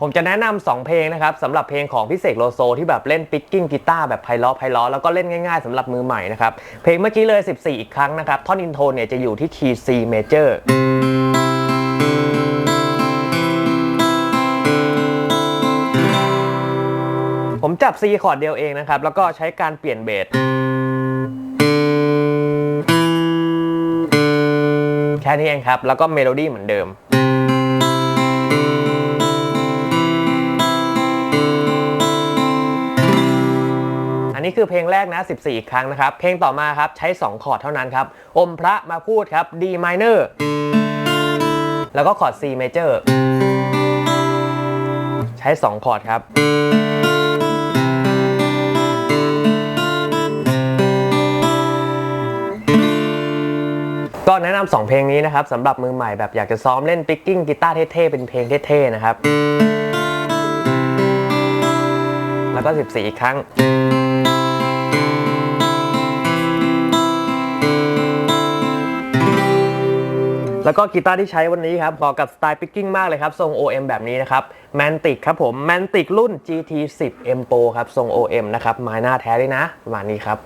ผมจะแนะนำสองเพลงนะครับสำหรับเพลงของพี่เสกโลโซ ที่แบบเล่นปิกกิ้งกีตาร์แบบไพเราะไพเราะแล้วก็เล่นง่ายๆสำหรับมือใหม่นะครับ เพลงเมื่อกี้เลย 14 อีกครั้งนะครับ ท่อนอินโทรเนี่ยจะอยู่ที่ T C major ผมจับ C คอร์ดเดียวเองนะครับ แล้วก็ใช้การเปลี่ยนเบสแค่นี้เองครับ แล้วก็เมโลดี้เหมือนเดิม นี้คือเพลงแรกนะ 14 ครั้งนะครับ เพลงต่อมาครับใช้ 2 คอร์ดเท่านั้นครับ อมพระมาพูดครับ D minor แล้วก็คอร์ด C major ใช้ 2 คอร์ดครับ ก็แนะนำสองเพลงนี้นะครับสำหรับมือใหม่แบบอยากจะซ้อมเล่นปิกกิ้งกีตาร์เท่ๆ เป็นเพลงเท่ๆ นะครับแล้วก็ 14อีกครั้ง แล้วก็กีตาร์ที่ใช้วันนี้ครับเหมาะกับสไตล์ปิกกิ้งมากเลยครับ ทรง OM แบบนี้นะครับแมนติกครับผมแมนติกรุ่น GT 10 M Pro ครับ ทรง OM นะครับไม้หน้าแท้ด้วยนะ ประมาณนี้ครับ